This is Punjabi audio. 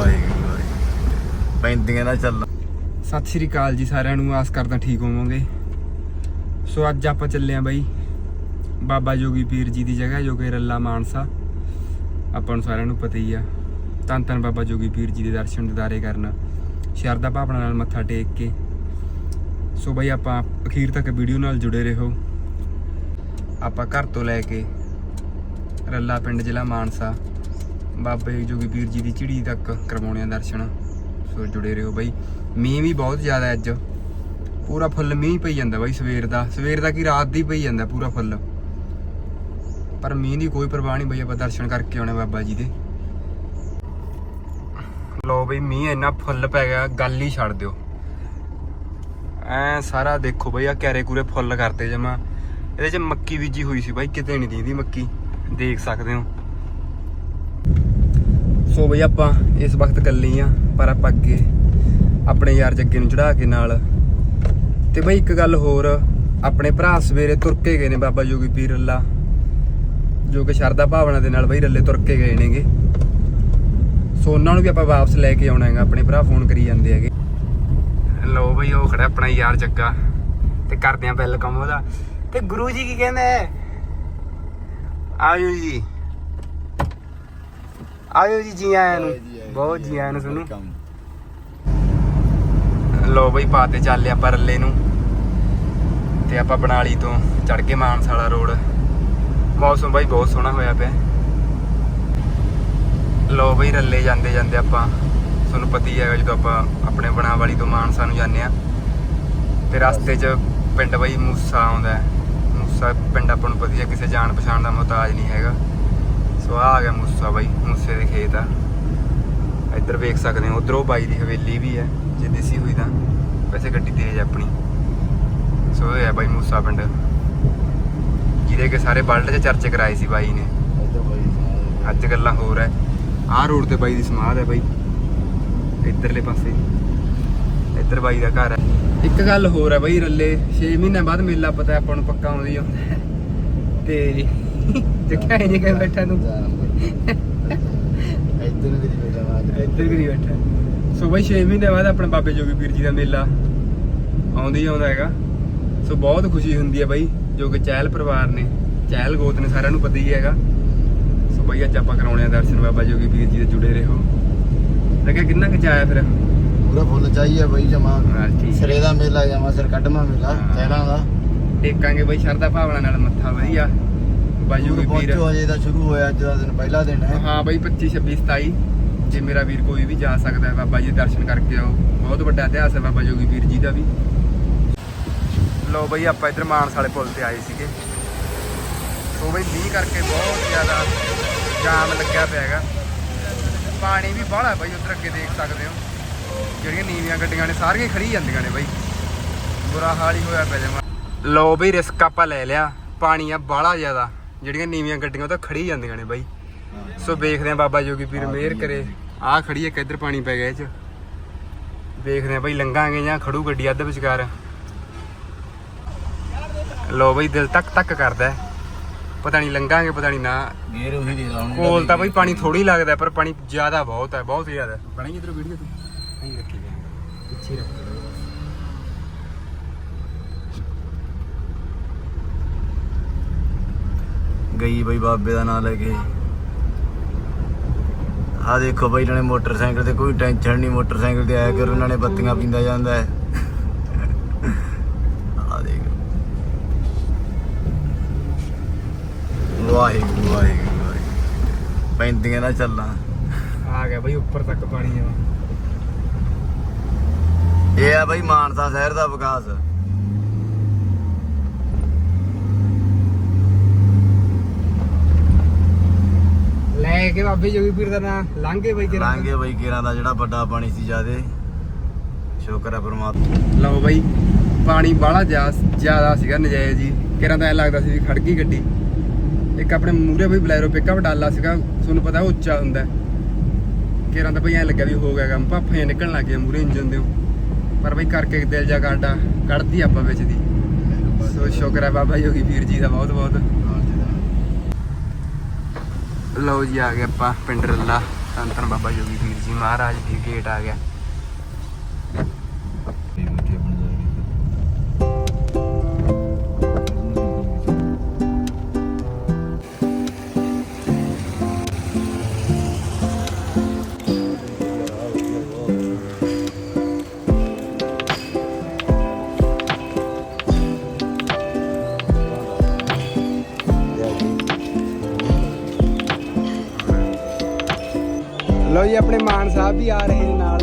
ਵਾਹਿਗੁਰੂ ਵਾਹਿਗੁਰੂ ਪੈਂਦੀਆਂ ਨਾ ਚੱਲ। ਸਤਿ ਸ਼੍ਰੀ ਅਕਾਲ ਜੀ ਸਾਰਿਆਂ ਨੂੰ, ਆਸ ਕਰਦਾ ਠੀਕ ਹੋਵੋਗੇ। ਸੋ ਅੱਜ ਆਪਾਂ ਚੱਲੇ ਆਂ ਬਾਈ ਬਾਬਾ ਜੋਗੀ ਪੀਰ ਜੀ ਦੀ ਜਗ੍ਹਾ, ਜੋ ਕਿ ਰੱਲਾ ਮਾਨਸਾ। ਆਪਾਂ ਨੂੰ ਸਾਰਿਆਂ ਨੂੰ ਪਤਾ ਹੀ ਆ। ਧੰਨ ਧੰਨ ਬਾਬਾ ਜੋਗੀ ਪੀਰ ਜੀ ਦੇ ਦਰਸ਼ਨ ਦਿਦਾਰੇ ਕਰਨ। ਸ਼ਰਧਾ ਭਾਵਨਾ ਨਾਲ ਮੱਥਾ ਟੇਕ ਕੇ। ਸੋ ਬਾਈ ਆਪਾਂ ਅਖੀਰ ਤੱਕ ਵੀਡੀਓ ਨਾਲ ਜੁੜੇ ਰਹੋ। ਆਪਾਂ ਘਰ ਤੋਂ ਲੈ ਕੇ ਰੱਲਾ ਪਿੰਡ ਜ਼ਿਲ੍ਹਾ ਮਾਨਸਾ। ਬਾਬੇ ਜੋਗੀ ਪੀਰ ਜੀ ਦੀ ਝਿੜੀ ਤੱਕ ਕਰਵਾਉਣੇ ਆ ਦਰਸ਼ਨ। ਸੋ ਜੁੜੇ ਰਹੋ ਬਾਈ। ਮੀਂਹ ਵੀ ਬਹੁਤ ਜ਼ਿਆਦਾ ਅੱਜ। ਪੂਰਾ ਫੁੱਲ ਮੀਂਹ ਪਈ ਜਾਂਦਾ ਬਾਈ ਸਵੇਰ ਦਾ। ਸਵੇਰ ਦਾ ਕੀ ਰਾਤ ਦੀ ਪਈ ਜਾਂਦਾ ਪੂਰਾ ਫੁੱਲ। ਪਰ ਮੀਂਹ ਦੀ ਕੋਈ ਪਰਵਾਹ ਨਹੀਂ ਬਈ, ਆਪਾਂ ਦਰਸ਼ਨ ਕਰਕੇ ਆਉਣੇ ਬਾਬਾ ਜੀ ਦੇ। ਲੋ ਬਈ, ਮੀਂਹ ਇੰਨਾ ਫੁੱਲ ਪੈ ਗਿਆ, ਗੱਲ ਹੀ ਛੱਡ ਦਿਓ। ਐ ਸਾਰਾ ਦੇਖੋ ਬਈ ਆ ਕੈਰੇ ਕੂਰੇ ਫੁੱਲ ਕਰਤੇ ਜਮਾ। ਇਹਦੇ ਚ ਮੱਕੀ ਬੀਜੀ ਹੋਈ ਸੀ ਬਾਈ, ਕਿਤੇ ਨਹੀਂ ਦੀਦੀ ਮੱਕੀ। ਦੇਖ ਸਕਦੇ ਹੋ। ਸੋ ਬਈ ਆਪਾਂ ਇਸ ਵਕਤ ਇਕੱਲੇ ਆ, ਪਰ ਆਪਾਂ ਅੱਗੇ ਆਪਣੇ ਯਾਰ ਜੱਗੇ ਨੂੰ ਚੜਾ ਕੇ ਨਾਲ। ਤੇ ਬਈ ਇੱਕ ਗੱਲ ਹੋਰ, ਆਪਣੇ ਭਰਾ ਸਵੇਰੇ ਤੁਰ ਕੇ ਗਏ ਨੇ ਬਾਬਾ ਜੋਗੀ ਪੀਰ ਅੱਲਾ, ਜੋ ਕਿ ਸ਼ਰਧਾ ਭਾਵਨਾ ਦੇ ਨਾਲ ਬਈ ਰੱਲੇ ਤੁਰ ਕੇ ਗਏ ਨੇਗੇ। ਸੋ ਉਹਨਾਂ ਨੂੰ ਵੀ ਆਪਾਂ ਵਾਪਸ ਲੈ ਕੇ ਆਉਣਾ ਹੈਗਾ, ਆਪਣੇ ਭਰਾ ਫੋਨ ਕਰੀ ਜਾਂਦੇ ਹੈਗੇ। ਲੋ ਬਈ ਉਹ ਖੜਾ ਆਪਣਾ ਯਾਰ ਜੱਗਾ, ਤੇ ਕਰਦੇ ਆ ਵੈਲਕਮ ਉਹਦਾ। ਤੇ ਗੁਰੂ ਜੀ ਕੀ ਕਹਿੰਦੇ? ਆਇਓ ਜੀ। ਆਇਓ ਜੀ ਜੀ ਆਇਆਂ ਨੂੰ। ਬਹੁਤ ਜੀ ਆਇਆਂ ਨੂੰ ਸੁਣੂ ਲੋ ਬਈ ਪਾਤੇ ਚੱਲੇ ਆਪਾਂ ਰੱਲੇ ਨੂੰ। ਤੇ ਆਪਾਂ ਬਨਾਲੀ ਤੋਂ ਚੜ ਕੇ ਮਾਨਸਾ ਵਾਲਾ ਰੋਡ। ਮੌਸਮ ਬਾਈ ਬਹੁਤ ਸੋਹਣਾ ਹੋਇਆ ਪਿਆ। ਲੋ ਬਈ ਰੱਲੇ ਜਾਂਦੇ ਜਾਂਦੇ ਆਪਾਂ। ਤੁਹਾਨੂੰ ਪਤਾ ਹੀ ਹੈਗਾ ਜਦੋਂ ਆਪਾਂ ਆਪਣੇ ਬਣਾ ਵਾਲੀ ਤੋਂ ਮਾਨਸਾ ਨੂੰ ਜਾਂਦੇ ਆ ਤੇ ਰਸਤੇ 'ਚ ਪਿੰਡ ਬਈ ਮੂਸਾ ਆਉਂਦਾ ਹੈ। ਮੂਸਾ ਪਿੰਡ ਆਪਾਂ ਨੂੰ ਵਧੀਆ ਕਿਸੇ ਜਾਣ ਪਛਾਣ ਦਾ ਮੁਹਤਾਜ ਨਹੀਂ ਹੈਗਾ। ਸੋ ਆਹ ਆ ਗਿਆ ਮੂਸਾ ਬਾਈ, ਮੂਸੇ ਦੇ ਖੇਤ ਆ। ਇੱਧਰ ਵੇਖ ਸਕਦੇ ਹੋ, ਉਧਰੋਂ ਬਾਈ ਦੀ ਹਵੇਲੀ ਵੀ ਹੈ, ਜੇ ਦੇਸੀ ਹੋਈ ਤਾਂ। ਵੈਸੇ ਗੱਡੀ ਤੇਜ਼ ਹੈ ਆਪਣੀ। ਸੋ ਇਹ ਹੈ ਬਾਈ ਮੂਸਾ ਪਿੰਡ। ਜਿਹਦੇ ਕੇ ਸਾਰੇ ਵਰਲਡ 'ਚ ਚਰਚੇ ਕਰਾਏ ਸੀ ਬਾਈ ਨੇ। ਅੱਜ ਗੱਲਾਂ ਹੋਰ ਹੈ ਆਹ ਰੋਡ ਤੇ ਬਾਈ ਦੀ ਸਮਾਧ ਹੈ ਬਾਈ। ਇੱਧਰਲੇ ਪਾਸੇ। ਇੱਧਰ ਬਾਈ ਦਾ ਘਰ ਹੈ ਇੱਕ ਗੱਲ ਹੋਰ ਹੈ ਬਾਈ, ਰੱਲੇ। 6 ਮਹੀਨਿਆਂ ਬਾਅਦ ਮੇਲਾ ਪਤਾ ਆਪਾਂ ਨੂੰ ਪੱਕਾ ਆਉਂਦੀ ਆਉਂਦਾ ਤੇ ਦੇਖਿਆ ਹੀ ਨਹੀਂ ਕਿ ਬੈਠਾ ਤੂੰ ਇੱਧਰ ਵੀ ਬੈਠਾ। ਸੋ ਬਾਈ 6 ਮਹੀਨੇ ਬਾਅਦ ਆਪਣੇ ਬਾਬੇ ਜੋਗੀ ਪੀਰ ਜੀ ਦਾ ਮੇਲਾ। ਆਉਂਦਾ ਹੀ ਆਉਂਦਾ ਹੈਗਾ। ਸੋ ਬਹੁਤ ਖੁਸ਼ੀ ਹੁੰਦੀ ਹੈ ਬਾਈ ਜੋ ਕਿ ਚਹਿਲ ਪਰਿਵਾਰ ਨੇ ਚਹਿਲ ਗੋਤ ਨੇ ਸਾਰਿਆਂ ਨੂੰ ਪਤਾ ਹੀ ਹੈਗਾ। ਸੋ ਬਾਈ ਅੱਜ ਆਪਾਂ ਕਰਾਉਣੇ ਆ ਦਰਸ਼ਨ ਬਾਬਾ ਜੋਗੀ ਪੀਰ ਜੀ ਦੇ ਜੁੜੇ ਰਹੋ। ਲੱਗਿਆ ਕਿੰਨਾ ਕੁ ਚਾਇਆ ਫਿਰ? ਪੂਰਾ ਫੁੱਲ ਚਾਹੀਏ ਬਈ ਜਮਾ। ਸਿਰੇ ਦਾ ਮੇਲਾ ਜਮਾ ਸਿਰ ਕੱਢਮਾ ਮੇਲਾ। ਚਹਿਲਾਂ ਦਾ। ਟੇਕਾਂਗੇ ਬਾਈ ਸ਼ਰਧਾ ਭਾਵਨਾ ਨਾਲ ਮੱਥਾ ਵਧੀਆ। ਬਾਬਾ ਜੋਗੀ ਪੀਰ ਪਹੁੰਚੋ ਅਜੇ ਤਾਂ ਸ਼ੁਰੂ ਹੋਇਆ ਅੱਜ ਦਾ ਦਿਨ ਪਹਿਲਾ ਦਿਨ ਹੈ। ਹਾਂ ਬਾਈ 25 26 27 ਜੇ ਮੇਰਾ ਵੀਰ ਕੋਈ ਵੀ ਜਾ ਸਕਦਾ ਹੈ ਬਾਬਾ ਜੀ ਦੇ ਦਰਸ਼ਨ ਕਰਕੇ ਆਓ। ਬਹੁਤ ਵੱਡਾ ਇਤਿਹਾਸ ਹੈ ਬਾਬਾ ਜੋਗੀ ਵੀਰ ਜੀ ਦਾ ਵੀ। ਲੋ ਬਾਈ ਆਪਾਂ ਇੱਧਰ ਮਾਨਸ ਵਾਲੇ ਪੁਲ ਤੇ ਆਏ ਸੀਗੇ। ਸੋ ਬਾਈ ਮੀਂਹ ਕਰਕੇ ਬਹੁਤ ਜ਼ਿਆਦਾ ਜਾਮ ਲੱਗਿਆ ਪਿਆ ਹੈਗਾ। ਪਾਣੀ ਵੀ ਬਾਹਲਾ ਬਾਈ ਉਧਰ ਅੱਗੇ ਦੇਖ ਸਕਦੇ ਹੋ। ਜਿਹੜੀਆਂ ਨੀਵੀਆਂ ਗੱਡੀਆਂ ਨੇ ਸਾਰੀਆਂ ਖੜੀ ਜਾਂਦੀਆਂ ਨੇ ਬਾਈ। ਬੁਰਾ ਹਾਲ ਹੀ ਹੋਇਆ ਪਿਆ ਜਮਾ। ਲੋ ਬਈ ਰਿਸਕ ਆਪਾਂ ਲੈ ਲਿਆ। ਪਾਣੀ ਆ ਬਾਹਲਾ ਜ਼ਿਆਦਾ। ਜਿਹੜੀਆਂ ਨੀਵੀਆਂ ਗੱਡੀਆਂ ਉਹ ਤਾਂ ਖੜੀ ਜਾਂਦੀਆਂ ਨੇ ਬਾਈ। ਸੋ ਵੇਖਦੇ ਆ ਬਾਬਾ ਜੋਗੀ ਪੀਰ ਮਿਹਰ ਕਰੇ। ਆਹ ਖੜੀ ਹੈ ਕਿੱਧਰ ਪਾਣੀ ਪੈ ਗਿਆ ਇਹ ਚ। ਵੇਖਦੇ ਆ ਬਾਈ ਲੰਘਾਂਗੇ ਜਾਂ ਖੜੂ ਗੱਡੀ ਅੱਧ ਵਿਚਕਾਰ। ਲੋ ਬਈ ਦਿਲ ਤੱਕ ਤੱਕ ਕਰਦਾ। ਪਤਾ ਨਹੀਂ ਲੰਘਾਂਗੇ ਪਤਾ ਨਹੀਂ ਨਾ। ਗੇਰ ਉਹੀ ਦੇ ਲਾਉਣ ਕੋਲ ਤਾਂ ਬਈ ਪਾਣੀ ਥੋੜੀ ਲੱਗਦਾ ਪਰ ਪਾਣੀ ਜ਼ਿਆਦਾ ਬਹੁਤ ਹੈ ਬਹੁਤ ਜ਼ਿਆਦਾ। ਬਣੀ ਇਧਰ ਵੀਡੀਓ ਤੂੰ? ਨਹੀਂ ਰੱਖੀ ਜਾ ਪਿੱਛੇ ਰੱਖ ਗਈ ਬਈ ਬਾਬੇ ਦਾ ਨਾਮ ਲੈ ਕੇ। ਆ ਦੇਖੋ ਬਈ ਇਹਨਾਂ ਨੇ ਮੋਟਰਸਾਈਕਲ ਤੇ ਕੋਈ ਟੈਨਸ਼ਨ ਨਹੀਂ ਮੋਟਰਸਾਈਕਲ ਤੇ ਆਇਆ ਕਰ ਉਹਨਾਂ ਨੇ ਬੱਤੀਆਂ ਪੀਂਦਾ ਜਾਂਦਾ ਹੈ। ਆ ਦੇਖ। ਵਾਹਿਗੁਰੂ ਵਾਹਿਗੁਰੂ। ਪੈਂਦੀਆਂ ਨਾ ਚੱਲਾਂ। ਆ ਗਿਆ ਬਈ ਉੱਪਰ ਤੱਕ ਪਾਣੀ ਆ। ਇਹ ਆ ਬਈ ਮਾਨਸਾ ਸ਼ਹਿਰ ਦਾ ਵਿਕਾਸ। ਲੈ ਕੇ ਬਾਬੇ ਜੋਗੀ ਪੀਰ ਦਾ ਨਾਂ ਲਾਂਘੇ ਬਈ ਕਿਰਾਂ ਲਾਂਗੇ ਬਈ ਕੇਰਾਂ ਦਾ ਜਿਹੜਾ ਵੱਡਾ ਪਾਣੀ ਸੀ ਜਿਆਦੇ। ਸ਼ੁਕਰ ਹੈ ਪ੍ਰਮਾਤਮਾ। ਲਓ ਬਈ ਪਾਣੀ ਬਾਹਲਾ ਜ਼ਿਆਦਾ ਸੀਗਾ ਨਜਾਇਜ਼ ਜੀ ਕਿਰਾਂ ਤਾਂ ਐ ਲੱਗਦਾ ਸੀ ਵੀ ਖੜ ਗਈ ਗੱਡੀ। ਇੱਕ ਆਪਣੇ ਮੂਰੇ ਬਈ ਬਲੈਰੋ ਪਿਕਅਪ ਡਾਲਾ ਸੀਗਾ ਤੁਹਾਨੂੰ ਪਤਾ ਉਹ ਉੱਚਾ ਹੁੰਦਾ। ਕਿਰਾਂ ਤਾਂ ਬਈ ਐ ਲੱਗਿਆ ਵੀ ਹੋ ਗਿਆ ਕੰਮ ਭਾਫੀਆਂ ਨਿਕਲਣ ਲੱਗ ਗਿਆ ਮੂਰੇ ਇੰਜਨ ਦੇ। ਪਰ ਬਈ ਕਰਕੇ ਦਿਲ ਜਾ ਕਾਡਾ ਕੱਢਦੀ ਆਪਾਂ ਵਿੱਚ ਦੀ। ਸੋ ਸ਼ੁਕਰ ਹੈ ਬਾਬਾ ਯੋਗੀ ਵੀਰ ਜੀ ਦਾ ਬਹੁਤ ਬਹੁਤ ਲਓ ਜੀ ਆ ਗਏ ਆਪਾਂ ਪਿੰਡ ਰੱਲਾ। ਧੰਨ ਧੰਨ ਬਾਬਾ ਜੋਗੀ ਵੀਰ ਜੀ ਮਹਾਰਾਜ ਵੀ ਗੇਟ ਆ ਗਿਆ। ਲੋ ਜੀ ਆਪਣੇ ਮਾਨ ਸਾਹਿਬ ਵੀ ਆ ਰਹੇ ਨੇ ਨਾਲ।